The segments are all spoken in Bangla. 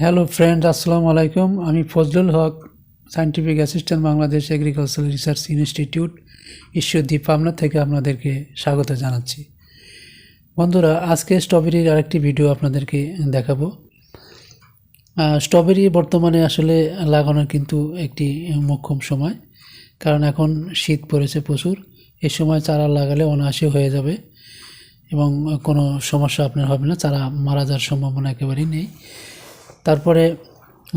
হ্যালো ফ্রেন্ড আসসালামু আলাইকুম আমি Fazlul Haque scientific assistant Bangladesh agricultural research institute ঈশ্বরদীপ Pabna থেকে আপনাদেরকে স্বাগত জানাচ্ছি। বন্ধুরা, আজকে স্ট্রবেরির আরেকটি ভিডিও আপনাদেরকে দেখাবো। স্ট্রবেরি বর্তমানে আসলে লাগানোর কিন্তু একটি মোক্ষম সময়, কারণ এখন শীত পড়েছে প্রচুর। এই সময় চারা লাগালে অনায়াসে হয়ে যাবে এবং কোনো সমস্যা আপনার হবে না, চারা মারা যাওয়ার সম্ভাবনা একেবারেই নেই। তারপরে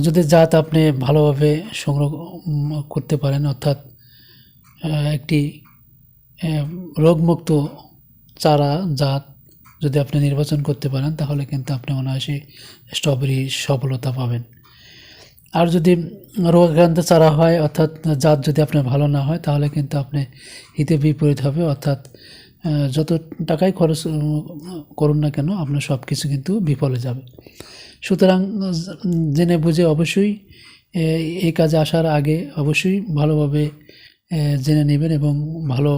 যদি জাত আপনি ভালোভাবে সংগ্রহ করতে পারেন, অর্থাৎ একটি রোগমুক্ত চারা জাত যদি আপনি নির্বাচন করতে পারেন, তাহলে কিন্তু আপনি অনায়াসে স্ট্রবেরি সফলতা পাবেন। আর যদি রোগাক্রান্ত চারা হয়, অর্থাৎ জাত যদি আপনার ভালো না হয়, তাহলে কিন্তু আপনি হিতে বিপরীত হবে, অর্থাৎ যত টাকাই খরচ করুন না কেন, আপনার সব কিছু কিন্তু বিফলে যাবে। সুতরাং জেনে বুঝে অবশ্যই এই কাজে আসার আগে অবশ্যই ভালোভাবে জেনে নেবেন এবং ভালো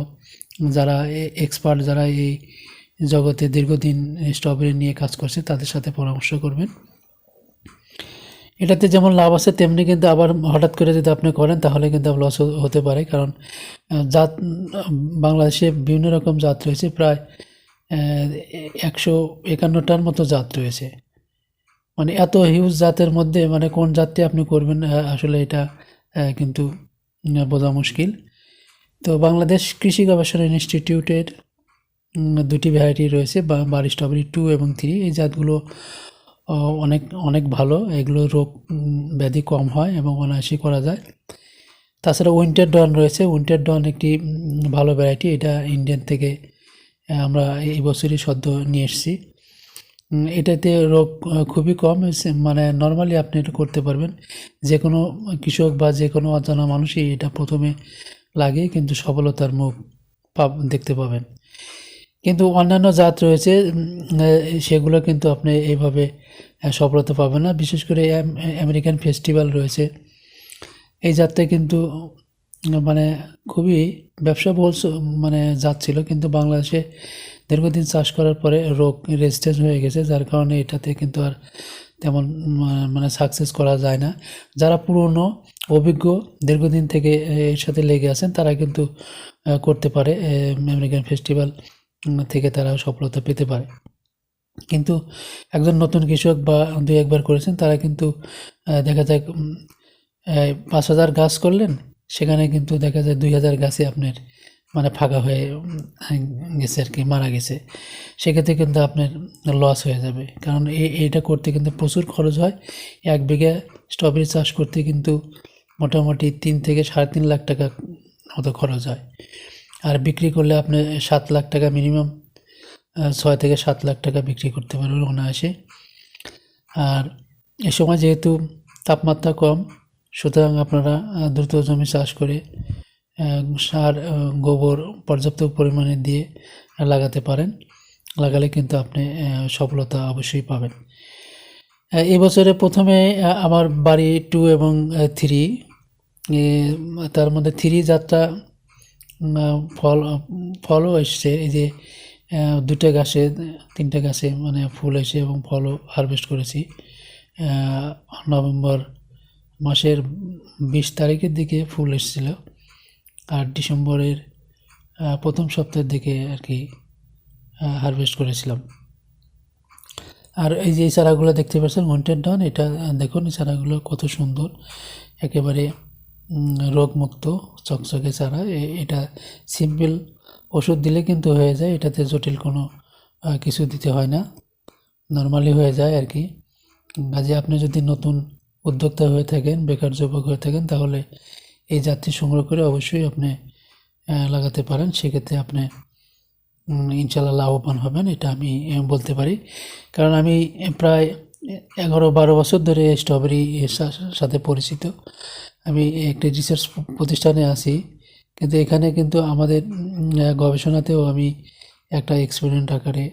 যারা এক্সপার্ট যারা এই জগতে দীর্ঘদিন স্ট্রবেরি নিয়ে কাজ করছে, তাদের সাথে পরামর্শ করবেন। এটাতে যেমন লাভ আছে, তেমনি কিন্তু আবার হঠাৎ করে যদি আপনি করেন, তাহলে কিন্তু লস হতে পারে। কারণ জাত, বাংলাদেশে বিভিন্ন রকম জাত রয়েছে, প্রায় একশো একান্নটার মতো জাত রয়েছে। মানে এত হিউজ জাতের মধ্যে মানে কোন জাতটি আপনি করবেন আসলে এটা কিন্তু বোঝা মুশকিল। তো বাংলাদেশ কৃষি গবেষণা ইনস্টিটিউটের দুটি ভ্যারাইটি রয়েছে, বা বারি স্ট্রবেরি টু এবং থ্রি এই জাতগুলো অনেক অনেক ভালো। এগুলো রোগ ব্যাধি কম হয় এবং অনায়াসই করা যায়। তাছাড়া উইন্টার ডন রয়েছে। উইন্টার ডন একটি ভালো ভ্যারাইটি এটা ইন্ডিয়ান থেকে আমরা এই বছরই সদ্য নিয়ে এসেছি। এটাতে রোগ খুবই কম মানে নর্মালি আপনি এটা করতে পারবেন। যে কোনো কৃষক বা যে কোনো অজানা মানুষই এটা প্রথমে লাগে, কিন্তু সফলতার মুখ দেখতে পাবেন। কিন্তু অন্যান্য জাত রয়েছে সেগুলো কিন্তু আপনি এইভাবে সফলতা পাবেন না। বিশেষ করে আমেরিকান ফেস্টিভ্যাল রয়েছে। এই জাতটা কিন্তু মানে খুবই ব্যবসা স- মানে জাত ছিল কিন্তু বাংলাদেশে দীর্ঘদিন চাষ করার পরে রোগ রেজিস্ট্যান্স হয়ে গেছে, যার কারণে এটাতে কিন্তু আর তেমন মানে সাকসেস করা যায় না। যারা পুরনো, অভিজ্ঞ, দীর্ঘদিন থেকে এর সাথে লেগে আছেন, তারা কিন্তু করতে পারে আমেরিকান ফেস্টিভ্যাল থেকে তারা সফলতা পেতে পারে। কিন্তু একজন নতুন কৃষক বা দুই একবার করেছেন, তারা কিন্তু দেখা এই পাঁচ হাজার গাছ করলেন সেখানে কিন্তু দেখা যায় দুই হাজার গাছে আপনার মানে ফাঁকা হয়ে গেছে আর কি, মারা গেছে। সেক্ষেত্রে কিন্তু আপনার লস হয়ে যাবে। কারণ এই এইটা করতে কিন্তু প্রচুর খরচ হয়। এক বিঘা স্ট্রবেরি চাষ করতে কিন্তু মোটামুটি তিন থেকে সাড়ে তিন লাখ টাকা মতো খরচ হয়। আর বিক্রি করলে আপনি সাত লাখ টাকা মিনিমাম ছয় থেকে সাত লাখ টাকা বিক্রি করতে পারবেন অনায়াসে। আর এ সময় যেহেতু তাপমাত্রা কম সুতরাং আপনারা দ্রুত জমি চাষ করে সার গোবর পর্যাপ্ত পরিমাণে দিয়ে লাগাতে পারেন। লাগালে কিন্তু আপনি সফলতা অবশ্যই পাবেন। এবছরে প্রথমে আমার বাড়ি টু এবং থ্রি তার মধ্যে থ্রি আহ, ফল ফলও এসছে। এই যে দুটো গাছে তিনটে গাছে মানে ফুল এসে এবং ফলও হারভেস্ট করেছি। নভেম্বর মাসের বিশ তারিখের দিকে ফুল এসেছিল আর ডিসেম্বরের প্রথম সপ্তাহের দিকে আর কি হারভেস্ট করেছিলাম। আর এই যে চারাগুলো দেখতে পাচ্ছেন ওয়ান্টেড ডন এটা দেখুন, এই চারাগুলো কত সুন্দর। একেবারে রোগমুক্ত, চকচকে চারা। এটা সিম্পল ওষুধ দিলে কিন্তু হয়ে যায়, এটাতে জটিল কোনো কিছু দিতে হয় না। নর্মালি হয়ে যায় আর কি। কাজে আপনি যদি নতুন উদ্যোক্তা হয়ে থাকেন, বেকার যুবক হয়ে থাকেন, তাহলে এই জাতটি সংগ্রহ করে অবশ্যই আপনি লাগাতে পারেন। সেক্ষেত্রে আপনি ইনশাল্লাহ লাভবান হবেন, এটা আমি বলতে পারি। কারণ আমি প্রায় এগারো বারো বছর ধরে স্ট্রবেরি সাথে পরিচিত। আমি একটি রিসার্চ প্রতিষ্ঠানে আছি। কিন্তু এখানে কিন্তু আমাদের গবেষণাতেও আমি একটা এক্সপেরিমেন্ট আকারে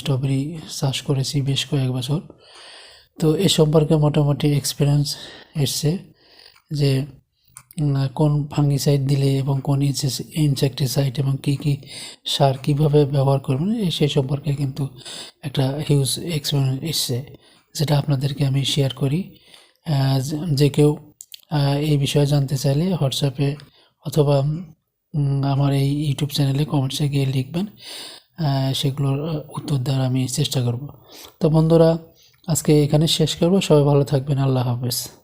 স্ট্রবেরি চাষ করেছি বেশ কয়েক বছর। তো এ সম্পর্কে মোটামুটি এক্সপিরিয়েন্স এসছে যে কোন ফাঙ্গিসাইড দিলে এবং কোন ইনসেকটিসাইড এবং কী কী সার কীভাবে ব্যবহার করবেন সেই সম্পর্কে কিন্তু একটা হিউজ এক্সপিরিয়েন্স এসছে, যেটা আপনাদেরকে আমি শেয়ার করি। যে- যে কেউ এই বিষয়ে জানতে চাইলে হোয়াটসঅ্যাপে অথবা আমার এই ইউটিউব চ্যানেলে কমেন্টসে গিয়ে লিখবেন। সেগুলোর উত্তর দেওয়ার আমি চেষ্টা করব। তো বন্ধুরা আজকে এখানে শেষ করব। সবাই ভালো থাকবেন। আল্লাহ হাফেজ।